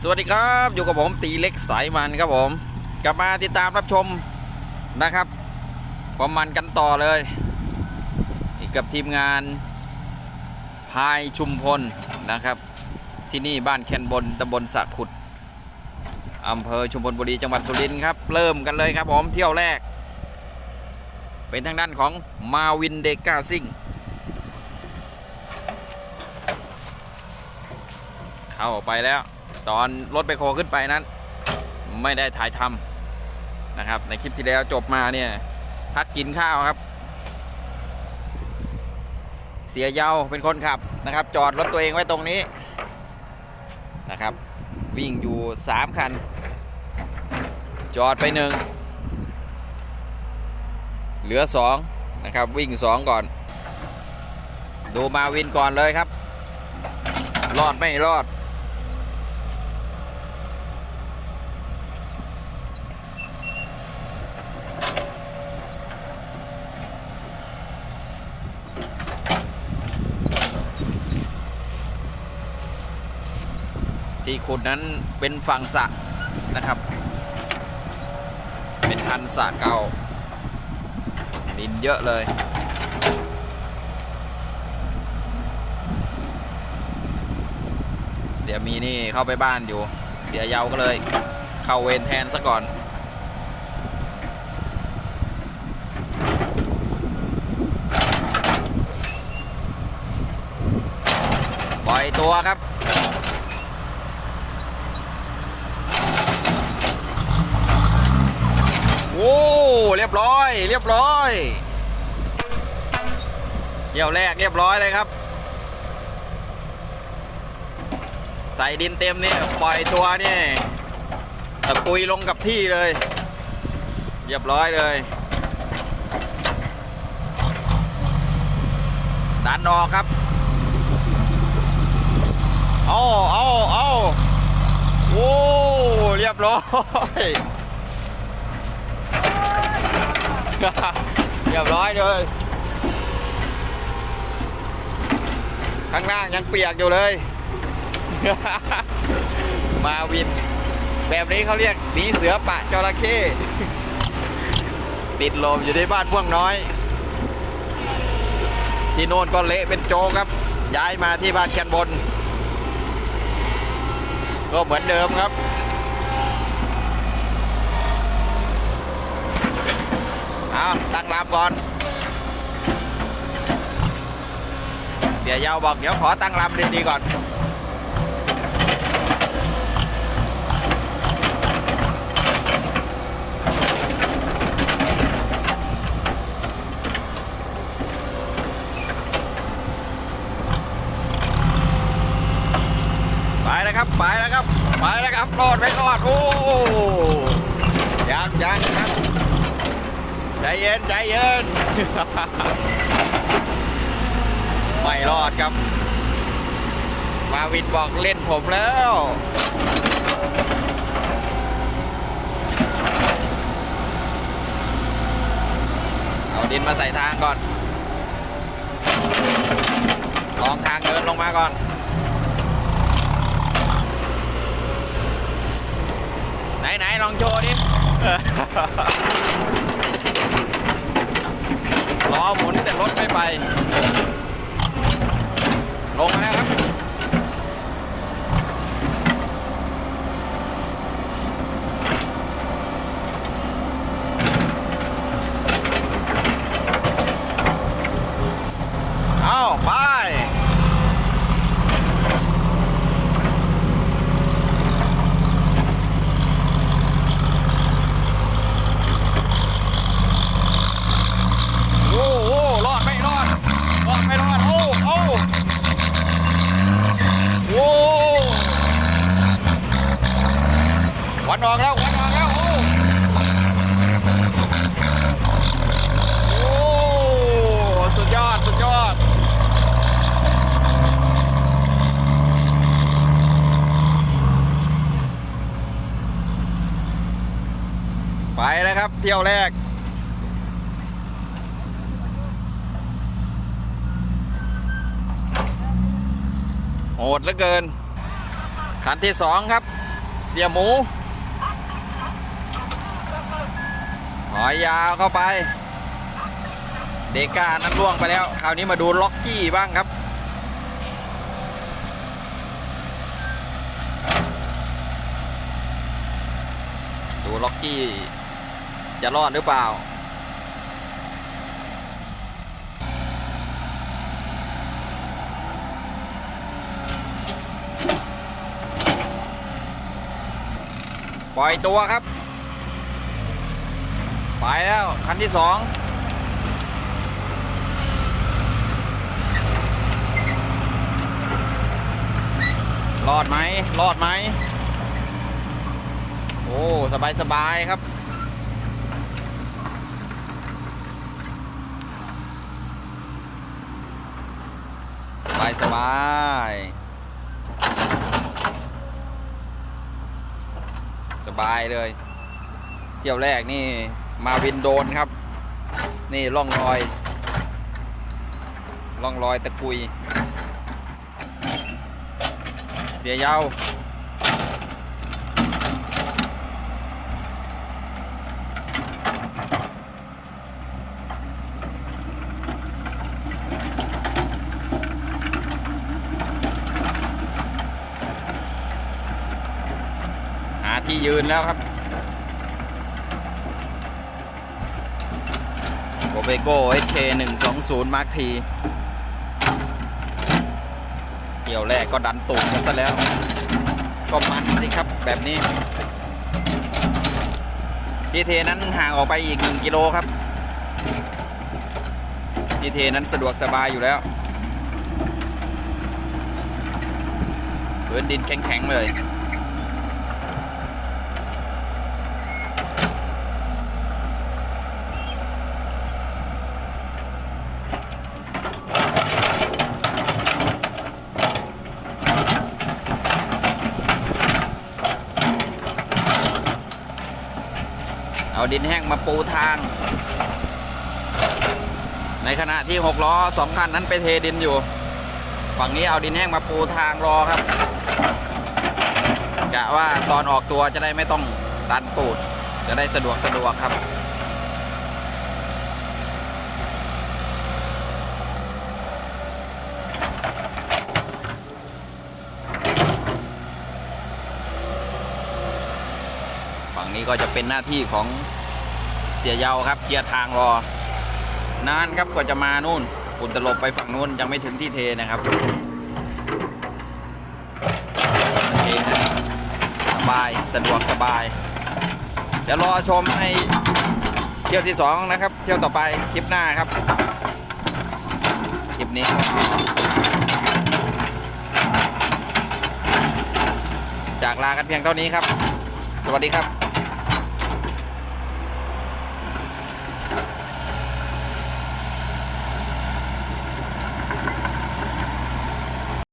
สวัสดีครับอยู่กับผมตีเล็กสายมันครับผม กลับมาติดตามรับชมนะครับ ความมันกันต่อเลยกกับทีมงานพายชุมพลนะครับ ที่นี่บ้านแคนบนตำบลสะขุดอำเภอชุมพลบุรีจังหวัดสุรินทร์ครับเริ่มกันเลยครับผมเที่ยวแรก เป็นทางด้านของมาวินเดกาซิงเข้าไปแล้ว ตอนรถไปโคขึ้นไปนั้น ไม่ได้ถ่ายทำนะครับ ในคลิปที่แล้วจบมาเนี่ยพักกินข้าวครับ เสียเยาเป็นคนขับนะครับ จอดรถตัวเองไว้ตรงนี้นะครับ วิ่งอยู่ 3 คัน จอดไปหนึ่งเหลือ 2 นะครับ วิ่ง 2 ก่อน ดูมาวินก่อนเลยครับ รอดไม่รอด ที่ขุดนั้นเป็นฝั่งสระนะครับ เป็นคันสระเก่าดินเยอะเลยเสียมีนี่เข้าไปบ้านอยู่ เสียยาวก็เลย เข้าเวรแทนซะก่อน ปล่อย ตัวครับโอ้เรียบร้อย เรียบร้อยเที่ยวแรกเรียบร้อยเลยครับ ใส่ดินเต็มเนี่ยปล่อยตัวเนี่ยตะกุยลงกับที่เลย เรียบร้อยเลยดันออกครับ เอาเอาเอาโอ้เรียบร้อย เรียบร้อยเลย ข้างล่างยังเปียกอยู่เลย มาวิน แบบนี้เขาเรียกหนีเสือปะจระเข้ติดลมอยู่ที่บ้านพ่วงน้อย ที่โน่นก็เละเป็นโจครับ ย้ายมาที่บ้านแคนบน ก็เหมือนเดิมครับ เอาตั้งลำก่อน เสียยาวบอกเดี๋ยวขอตั้งลำดีๆก่อน แล้วครับไปแล้วครับไปแล้วครับรอดไม่รอดโอ้ยังยังครับใจเย็นใจเย็นไม่รอดครับ มาวินบอกเล่นผมแล้วเอาดินมาใส่ทางก่อนลองทางเดินลงมาก่อน ไหนไหนๆลองโชว์ดิล้อหมุนแต่รถไม่ไป ลงมาแล้วครับ เอาไป โอ้โหรอดไม่รอด รอดไม่รอด โอ้โอ้โอ้ วันออกแล้ววันออกแล้วโอ้โอ้สุดยอดสุดยอดไปแล้วครับ เที่ยวแรก โหดเหลือเกินคันที่สองครับ เสียหมูห อยยาวเข้าไป เดก้านั้นล่วงไปแล้ว คราวนี้มาดูล็อกกี้บ้างครับดูล็อกกี้จะรอดหรือเปล่า ปล่อยตัวครับ ไปแล้ว คันที่สองรอดไหมรอดไหม โอ้ สบายสบายครับ สบายสบายสบายเลย เที่ยวแรกนี่ มาวินโดนครับ นี่ร่องรอยร่องรอยตะกุย เสียยาวหาที่ยืนแล้วครับ โกเบโก้ SK 120 Mark T เกี่ยวแรกก็ดันตูดกันซะแล้ว ก็มันสิครับแบบนี้ทีเทนั้นห่างออกไปอีก 1 กิโลครับทีเทนั้นสะดวกสบายอยู่แล้วพื้นดินแข็งๆเลย ดินแห้งมาปูทาง ในขณะที่หกล้อสองคันนั้นไปเทดินอยู่ ฝั่งนี้เอาดินแห้งมาปูทางรอครับกะว่าตอนออกตัวจะได้ไม่ต้องดันตูด จะได้สะดวกสะดวกครับฝั่งนี้ก็จะเป็นหน้าที่ของ สียยาวครับเคลียร์ทางรอนานครับกว่าจะมานู่นฝุ่นตลบไปฝั่งนู้นยังไม่ถึงที่เทนะครับเทนะสบายสะดวกสบาย เดี๋ยวรอชมให้เที่ยวที่สองนะครับ เที่ยวต่อไปคลิปหน้าครับคลิปนี้จากลากันเพียงเท่านี้ครับ สวัสดีครับ